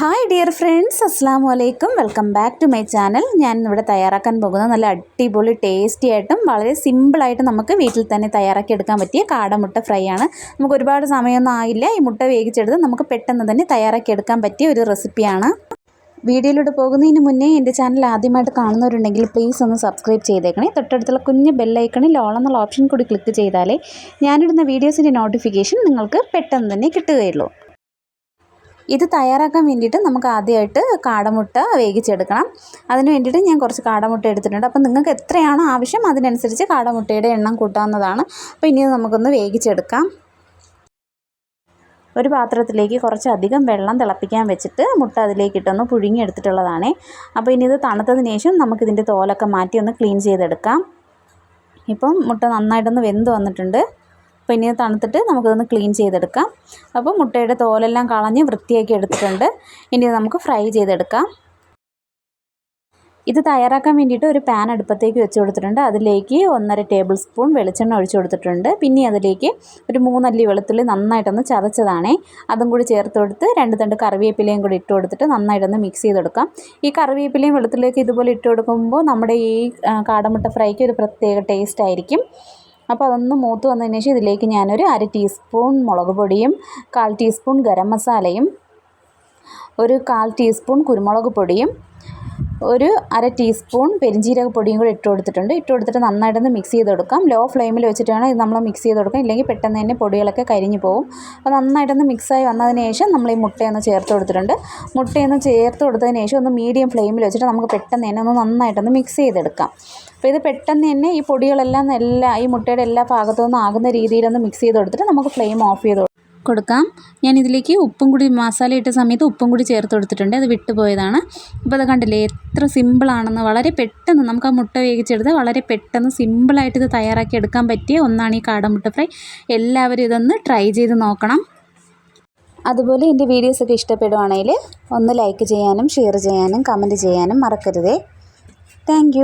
Hi dear friends അസ്സാം വലൈക്കും welcome back to my channel ഞാൻ ഇവിടെ തയ്യാറാക്കാൻ പോകുന്നത് നല്ല അടിപൊളി ടേസ്റ്റി ആയിട്ടും വളരെ സിമ്പിളായിട്ട് നമുക്ക് വീട്ടിൽ തന്നെ തയ്യാറാക്കി എടുക്കാൻ പറ്റിയ കാടമുട്ട ഫ്രൈ ആണ്. നമുക്ക് ഒരുപാട് സമയമൊന്നും ആയില്ല. ഈ മുട്ട വേവിച്ചെടുത്ത് നമുക്ക് പെട്ടെന്ന് തന്നെ തയ്യാറാക്കി എടുക്കാൻ പറ്റിയ ഒരു റെസിപ്പിയാണ് വീഡിയോയിലൂടെ പോകുന്നതിന് മുന്നേ എന്റെ ചാനൽ ആദ്യമായിട്ട് കാണുന്നവരുണ്ടെങ്കിൽ പ്ലീസ് ഒന്ന് സബ്സ്ക്രൈബ് ചെയ്തേക്കണേ. തൊട്ടടുത്തുള്ള കുഞ്ഞ് ബെല്ലൈക്കണിൽ ഓൾ എന്നുള്ള ഓപ്ഷൻ കൂടി ക്ലിക്ക് ചെയ്താലേ ഞാനിടുന്ന വീഡിയോസിന്റെ നോട്ടിഫിക്കേഷൻ നിങ്ങൾക്ക് പെട്ടെന്ന് തന്നെ കിട്ടുകയുള്ളൂ. ഇത് തയ്യാറാക്കാൻ വേണ്ടിയിട്ട് നമുക്ക് ആദ്യമായിട്ട് കാടമുട്ട വേവിച്ചെടുക്കണം. അതിന് വേണ്ടിയിട്ട് ഞാൻ കുറച്ച് കാടമുട്ട എടുത്തിട്ടുണ്ട്. അപ്പോൾ നിങ്ങൾക്ക് എത്രയാണോ ആവശ്യം അതിനനുസരിച്ച് കാടമുട്ടയുടെ എണ്ണം കൂട്ടാവുന്നതാണ്. അപ്പോൾ ഇനി നമുക്കൊന്ന് വേവിച്ചെടുക്കാം. ഒരു പാത്രത്തിലേക്ക് കുറച്ചധികം വെള്ളം തിളപ്പിക്കാൻ വെച്ചിട്ട് മുട്ട അതിലേക്ക് ഇട്ടൊന്ന് പുഴുങ്ങിയെടുത്തിട്ടുള്ളതാണേ. അപ്പോൾ ഇനി ഇത് തണുത്തതിന് ശേഷം നമുക്കിതിന്റെ തോലൊക്കെ മാറ്റി ഒന്ന് ക്ലീൻ ചെയ്തെടുക്കാം. ഇപ്പം മുട്ട നന്നായിട്ടൊന്ന് വെന്ത് വന്നിട്ടുണ്ട്. അപ്പോൾ ഇനി തണുത്തിട്ട് നമുക്കിതൊന്ന് ക്ലീൻ ചെയ്തെടുക്കാം. അപ്പോൾ മുട്ടയുടെ തോലെല്ലാം കളഞ്ഞ് വൃത്തിയാക്കി എടുത്തിട്ടുണ്ട്. ഇനി നമുക്ക് ഫ്രൈ ചെയ്തെടുക്കാം. ഇത് തയ്യാറാക്കാൻ വേണ്ടിയിട്ട് ഒരു പാൻ അടുപ്പത്തേക്ക് വെച്ച് കൊടുത്തിട്ടുണ്ട്. അതിലേക്ക് ഒന്നര ടേബിൾ സ്പൂൺ വെളിച്ചെണ്ണ ഒഴിച്ചു കൊടുത്തിട്ടുണ്ട്. പിന്നെ അതിലേക്ക് ഒരു മൂന്നല്ലി വെളുത്തുള്ളി നന്നായിട്ടൊന്ന് ചതച്ചതാണേ. അതും കൂടി ചേർത്ത് കൊടുത്ത് രണ്ട് തണ്ട് കറിവേപ്പിലയും കൂടി ഇട്ട് കൊടുത്തിട്ട് നന്നായിട്ടൊന്ന് മിക്സ് ചെയ്ത് കൊടുക്കാം ഈ കറിവേപ്പിലയും വെളുത്തുള്ളിയൊക്കെ ഇതുപോലെ ഇട്ട് കൊടുക്കുമ്പോൾ നമ്മുടെ ഈ കാടമുട്ട ഫ്രൈക്ക് ഒരു പ്രത്യേക ടേസ്റ്റ് ആയിരിക്കും. അപ്പോൾ അതൊന്ന് മൂത്ത് വന്നതിന് ശേഷം ഇതിലേക്ക് ഞാനൊരു അര ടീസ്പൂൺ മുളക് പൊടിയും കാൽ ടീസ്പൂൺ ഗരം മസാലയും ഒരു കാൽ ടീസ്പൂൺ കുരുമുളക് പൊടിയും ഒരു അര ടീസ്പൂൺ പെരിഞ്ജീരക പൊടിയും കൂടി ഇട്ട് കൊടുത്തിട്ടുണ്ട് ഇട്ട് കൊടുത്തിട്ട് നന്നായിട്ടൊന്ന് മിക്സ് ചെയ്ത് കൊടുക്കാം ലോ ഫ്ലെയിമിൽ വെച്ചിട്ട് വേണം ഇത് നമ്മൾ മിക്സ് ചെയ്ത് കൊടുക്കാം ഇല്ലെങ്കിൽ പെട്ടെന്ന് തന്നെ പൊടികളൊക്കെ കരിഞ്ഞു പോകും. അപ്പോൾ നന്നായിട്ടൊന്ന് മിക്സായി വന്നതിന് ശേഷം നമ്മൾ ഈ മുട്ടയൊന്ന് ചേർത്ത് കൊടുത്തിട്ടുണ്ട്. മുട്ടയൊന്ന് ചേർത്ത് കൊടുത്തതിന് ശേഷം ഒന്ന് മീഡിയം ഫ്ലെയിമിൽ വെച്ചിട്ട് നമുക്ക് പെട്ടെന്ന് തന്നെ ഒന്ന് നന്നായിട്ടൊന്ന് മിക്സ് ചെയ്തെടുക്കാം. അപ്പോൾ ഇത് പെട്ടെന്ന് തന്നെ ഈ പൊടികളെല്ലാം എല്ലാ ഈ മുട്ടയുടെ എല്ലാ ഭാഗത്തു ആകുന്ന രീതിയിലൊന്ന് മിക്സ് ചെയ്ത് കൊടുത്തിട്ട് നമുക്ക് ഫ്ലെയിം ഓഫ് ചെയ്ത് കൊടുക്കാം. ഞാൻ ഇതിലേക്ക് ഉപ്പും കൂടി മസാല ഇട്ട സമയത്ത് ഉപ്പും കൂടി ചേർത്ത് കൊടുത്തിട്ടുണ്ട്. അത് വിട്ടുപോയതാണ്. അപ്പോൾ അത് കണ്ടില്ലേ എത്ര സിമ്പിളാണെന്ന് വളരെ പെട്ടെന്ന് നമുക്ക് ആ മുട്ട വേവിച്ചെടുത്ത് വളരെ പെട്ടെന്ന് സിമ്പിളായിട്ട് ഇത് തയ്യാറാക്കി എടുക്കാൻ പറ്റിയ ഒന്നാണ് ഈ കാടമുട്ട ഫ്രൈ. എല്ലാവരും ഇതൊന്ന് ട്രൈ ചെയ്ത് നോക്കണം. അതുപോലെ എന്റെ വീഡിയോസൊക്കെ ഇഷ്ടപ്പെടുവാണെങ്കിൽ ഒന്ന് ലൈക്ക് ചെയ്യാനും ഷെയർ ചെയ്യാനും കമന്റ് ചെയ്യാനും മറക്കരുതേ. താങ്ക്